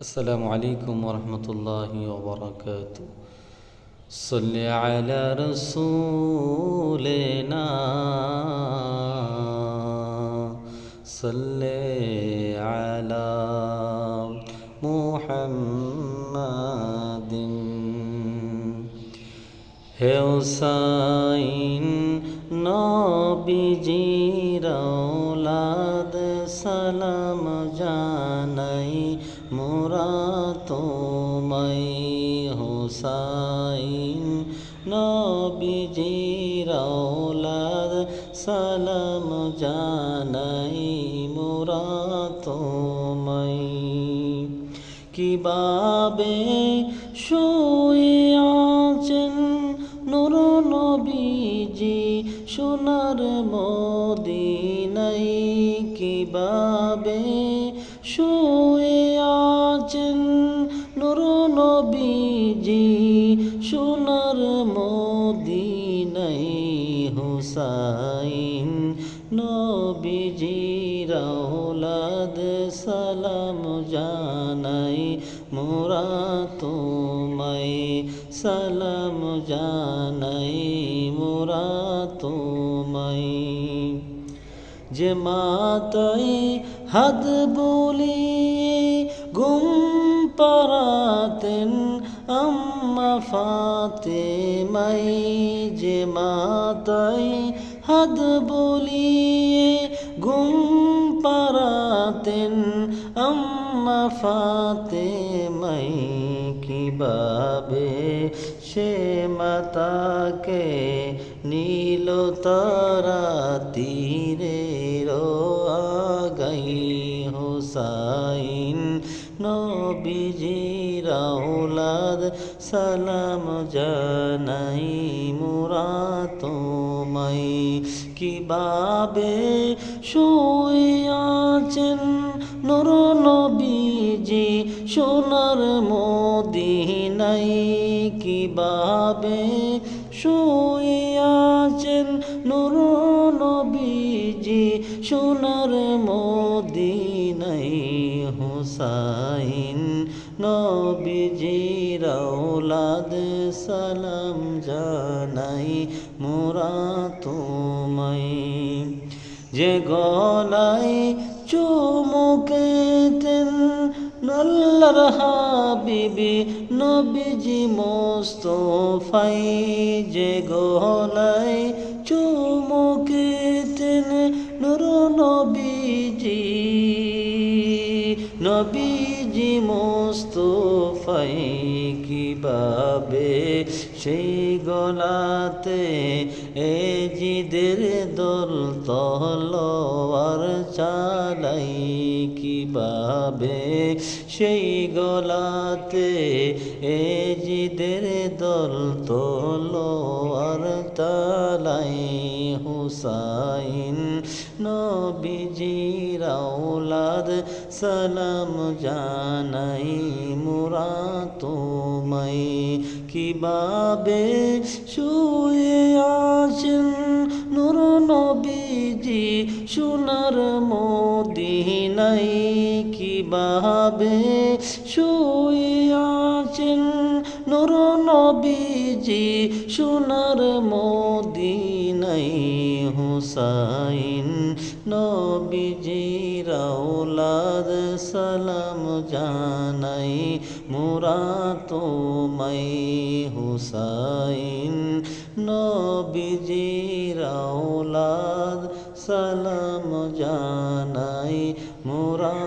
السلام عليكم ورحمة الله وبركاته. صل على رسولنا. صل على محمد. حسين نبي جير أولاد سلام جانا. হুসাইন, নবীজির ঔলাদ, সালাম জানাই মোরা তোমায়। কীভাবে শুয়ে আছেন নুর নবীজি সোনার মদিনাই কীভাবে শুয়ে সোনার মদিনাই হুসাইন নবীজি রাউলাদ সালাম জানাই, মোরা তোমায় সালাম জানাই, মোরা তোমায়। যে মাতাই হাত বলি ফাতে মাই যে মাতাই হাত বলিয়ে গুম পারাতেন আম্মা মাই কীভাবে সে মাতাকে নীল তারা তীরে? নবীজি রাউলাদ সালাম জানাই মুরা তোমায়। কীভাবে শুয়ে আছেন নর নবীজি, সোনার মদিনাই কীভাবে শুয়ে আছেন নর নবীজি সোনার মদিনাই হুসাইন নবীজি রাউলাদ সালাম জানাই মোরা তোমায়। যে গলায় চুমুকেতেন নল্লার হাবিবি নবীজি মোস্তফাই, যে গলায় নবীজি মোস্তফাই কীভাবে সেই গলাতে এ জিদের দল তলোয়ার চালাই কীভাবে সেই গলাতে এ জিদের দল তলোয়ার তালাই হুসাইন নবীজি সালাম জানাই মুরা তোমায় কীভাবে শুয়ে আছেন নুর নবীজি, সোনার মদিনাই কীভাবে শুয়ে আছেন নুর নবীজি, সোনার মদিনাই হুসাইন নবীজি রাউলাদ সালাম জানাই মোরা তোমায় হুসাইন নবীজি রাউলাদ সালাম জানাই মোরা